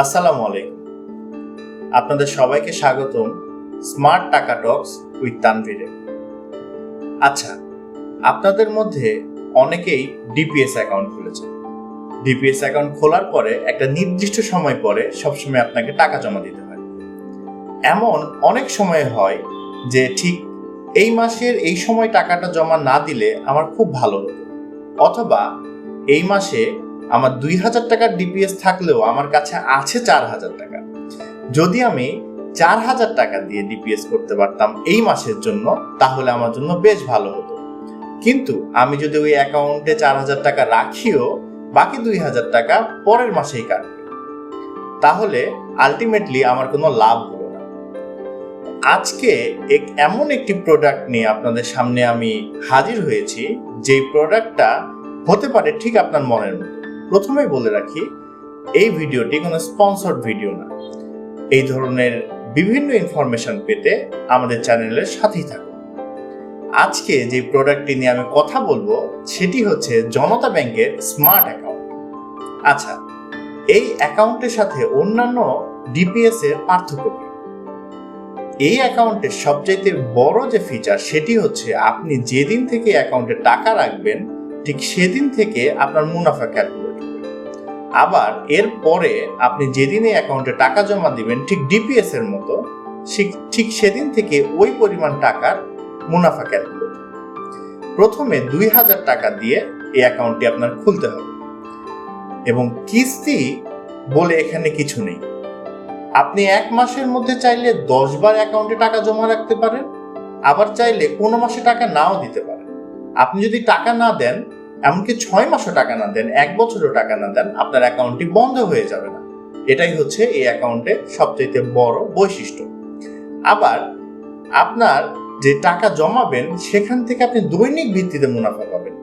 আসসালামু আলাইকুম। আপনাদের সবাইকে স্বাগতম স্মার্ট টাকা টক্স উইথ তানভীরে আচ্ছা আপনাদের মধ্যে অনেকেই ডিপিএস অ্যাকাউন্ট খুলেছে। ডিপিএস অ্যাকাউন্ট খোলার পরে একটা নির্দিষ্ট সময় পরে সবসময় আপনাকে টাকা জমা দিতে হয়। এমন অনেক সময় হয় যে ঠিক এই মাসের এই সময় টাকাটা জমা না দিলে আমার খুব ভালো হতো। অথবা এই মাসে আমার দুই হাজার টাকার ডিপিএস থাকলেও আমার কাছে আছে চার হাজার টাকা। যদি আমি চার হাজার টাকা দিয়ে ডিপিএস করতে পারতাম এই মাসের জন্য, তাহলে আমার জন্য বেশ ভালো হতো। কিন্তু আমি যদি ওই অ্যাকাউন্টে চার হাজার টাকা রাখিও, বাকি দুই হাজার টাকা পরের মাসেই কাটবে। তাহলে আলটিমেটলি আমার কোনো লাভ হলো না। আজকে এক এমন একটি প্রোডাক্ট নিয়ে আপনাদের সামনে আমি হাজির হয়েছি যে প্রোডাক্টটা হতে পারে ঠিক আপনার মনের মতো। প্রথমেই বলে রাখি, এই ভিডিওটি কোনো স্পন্সর্ড ভিডিও না। এই ধরনের বিভিন্ন ইনফরমেশন পেতে আমাদের চ্যানেলের সাথেই থাকুন। আজকে যে প্রোডাক্টটি নিয়ে আমি কথা বলব, সেটি হচ্ছে জনতা ব্যাংকের স্মার্ট অ্যাকাউন্ট আচ্ছা এই অ্যাকাউন্টের সাথে অন্যান্য ডিপিএস এর পার্থক্য কি? এই অ্যাকাউন্টের সবচাইতে বড় যে ফিচার সেটি হচ্ছে আপনি যেদিন থেকে অ্যাকাউন্টে টাকা রাখবেন, ঠিক সেদিন থেকে আপনার মুনাফা ক্যালকুলেট আবার এর পরে আপনি যেদিনে অ্যাকাউন্টে টাকা জমা দিবেন, ঠিক ডিপিএস এর মতো ঠিক- ঠিক সেদিন থেকে ওই পরিমাণ টাকার মুনাফা ক্যালকুলেট প্রথমে দুই হাজার টাকা দিয়ে এই অ্যাকাউন্টটি আপনার খুলতে হবে। এবং কিস্তি বলে এখানে কিছু নেই। আপনি এক মাসের মধ্যে চাইলে দশ বার অ্যাকাউন্টে টাকা জমা রাখতে পারেন, আবার চাইলে কোনো মাসে টাকা নাও দিতে পারেন। আপনি যদি টাকা না দেন এমনকি ছয় মাসও টাকা না দেন, এক বছরও টাকা না দেন, আপনার অ্যাকাউন্টটি বন্ধ হয়ে যাবে না। এটাই হচ্ছে এই অ্যাকাউন্টের সবচেয়ে বড় বৈশিষ্ট্য। আবার আপনার যে টাকা জমাবেন, সেখান থেকে আপনি দৈনিক ভিত্তিতে মুনাফা পাবেন।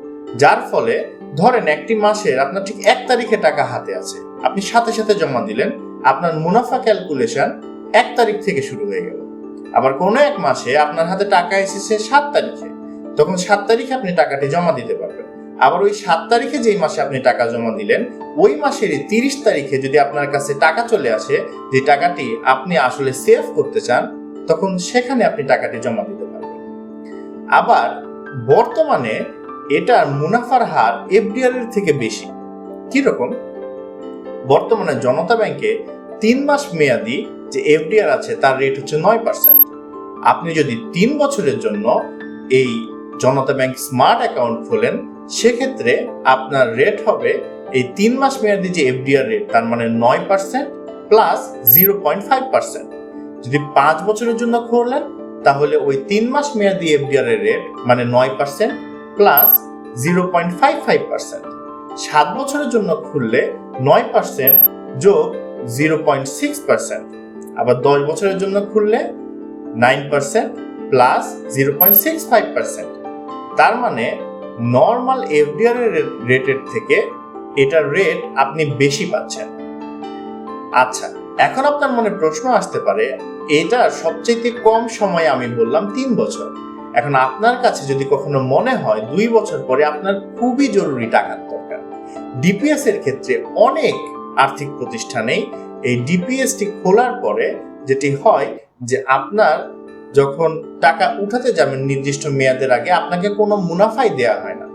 যার ফলে ধরেন একটি মাসের আপনার ঠিক এক তারিখে টাকা হাতে আছে, আপনি সাথে সাথে জমা দিলেন, আপনার মুনাফা ক্যালকুলেশন এক তারিখ থেকে শুরু হয়ে গেল। আবার কোনো এক মাসে আপনার হাতে টাকা এসেছে সাত তারিখে, তখন সাত তারিখে আপনি টাকাটি জমা দিতে পারবেন। আবার ওই সাত তারিখে যেই মাসে আপনি টাকা জমা দিলেন, ওই মাসের তিরিশ তারিখে যদি আপনার কাছে টাকা চলে আসে, যে টাকাটি আপনি আসলে সেভ করতে চান, তখন সেখানে আপনি টাকাটি জমা দিতে পারবেন। আবার বর্তমানে এটার মুনাফার হার এফডিআর এর থেকে বেশি। কীরকম বর্তমানে জনতা ব্যাংকে তিন মাস মেয়াদি যে এফডিআর আছে, তার রেট হচ্ছে নয় পার্সেন্ট আপনি যদি তিন বছরের জন্য এই জনতা ব্যাংক স্মার্ট অ্যাকাউন্ট খোলেন সেক্ষেত্রে আপনার রেট হবে এই তিন মাস মেয়াদি যে এফডিআর রেট তার মানে নয় percent plus zero point five percent যদি পাঁচ বছরের জন্য খোলেন তাহলে ওই তিন মাস মেয়াদি এফডিআর এর রেট মানে নয় percent plus zero point five five percent সাত বছরের জন্য খুললে নয় পার্সেন্ট যোগ জিরো পয়েন্ট সিক্স পার্সেন্ট আবার দশ বছরের জন্য খুললে nine percent plus zero point six five percent তার মানে নর্মাল এফডিআর রেটের থেকে এটার রেট আপনি বেশি পাচ্ছেন। আচ্ছা এখন আপনার মনে প্রশ্ন আসতে পারে, এটা সবচেয়ে কম সময়ে আমি বললাম তিন বছর। এখন আপনার কাছে যদি কখনো মনে হয় দুই বছর পরে আপনার খুবই জরুরি টাকার দরকার। ডিপিএস এর ক্ষেত্রে অনেক আর্থিক প্রতিষ্ঠানেই এই ডিপিএসটি খোলার পরে যেটি হয় যে আপনার যখন টাকা উঠাতে যাবেন নির্দিষ্ট মেয়াদের আগে, আপনাকে কোনো মুনাফাই দেয়া হয় না।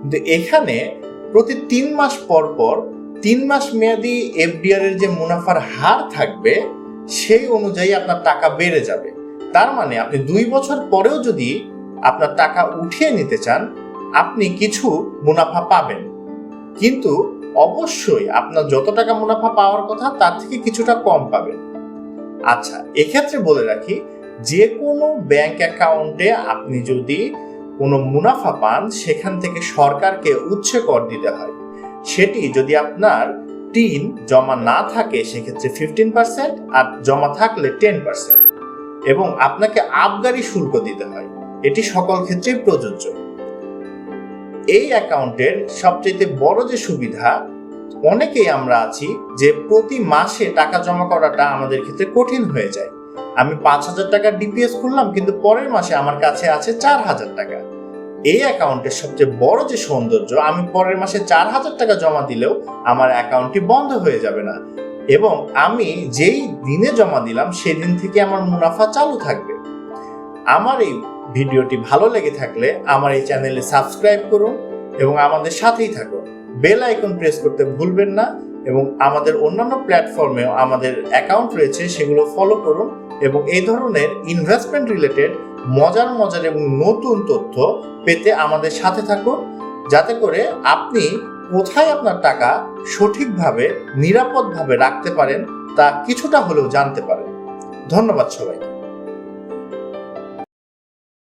কিন্তু এখানে প্রতি তিন মাস পর পর, তিন মাস মেয়াদি এফডিআর এর যে মুনাফার হার থাকবে, সেই অনুযায়ী আপনার টাকা বেড়ে যাবে। তার মানে আপনি দুই বছর পরেও যদি আপনার টাকা উঠিয়ে নিতে চান, আপনি কিছু মুনাফা পাবেন। কিন্তু অবশ্যই আপনার যত টাকা মুনাফা পাওয়ার কথা, তার থেকে কিছুটা কম পাবেন। আচ্ছা এক্ষেত্রে বলে রাখি যে কোনো ব্যাংক অ্যাকাউন্টে আপনি যদি কোনো মুনাফা পান, সেখান থেকে সরকারকে উচ্ছে কর দিতে হয়। সেটি যদি আপনার টিন জমা না থাকে, সেক্ষেত্রে ফিফটিন পার্সেন্ট আর জমা থাকলে টেন পার্সেন্ট এবং আপনাকে আবগারি শুল্ক দিতে হয়। এটি সকল ক্ষেত্রেই প্রযোজ্য। এই অ্যাকাউন্টের সবচেয়ে বড় যে সুবিধা, অনেকেই আমরা আছি যে প্রতি মাসে টাকা জমা করাটা আমাদের ক্ষেত্রে কঠিন হয়ে যায়। আমি পাঁচ হাজার টাকা ডিপিএস খুললাম, কিন্তু পরের মাসে আমার কাছে আছে চার হাজার টাকা। এই অ্যাকাউন্টের সবচেয়ে বড় যে সৌন্দর্য, আমি পরের মাসে চার হাজার টাকা জমা দিলেও আমার অ্যাকাউন্টটি বন্ধ হয়ে যাবে না। এবং আমি যেই দিনে জমা দিলাম, সেদিন থেকে আমার মুনাফা চালু থাকবে। আমার এই ভিডিওটি ভালো লেগে থাকলে আমার এই চ্যানেলে সাবস্ক্রাইব করুন এবং আমাদের সাথেই থাকুন। বেল আইকন প্রেস করতে ভুলবেন না। এবং আমাদের অন্যান্য প্ল্যাটফর্মেও আমাদের অ্যাকাউন্ট রয়েছে, সেগুলো ফলো করুন এবং এই ধরনের ইনভেস্টমেন্ট রিলেটেড মজার মজার এবং নতুন তথ্য পেতে আমাদের সাথে থাকুন। যাতে করে আপনি কোথায় আপনার টাকা সঠিকভাবে, নিরাপদভাবে রাখতে পারেন তা কিছুটা হলেও জানতে পারেন। ধন্যবাদ সবাইকে।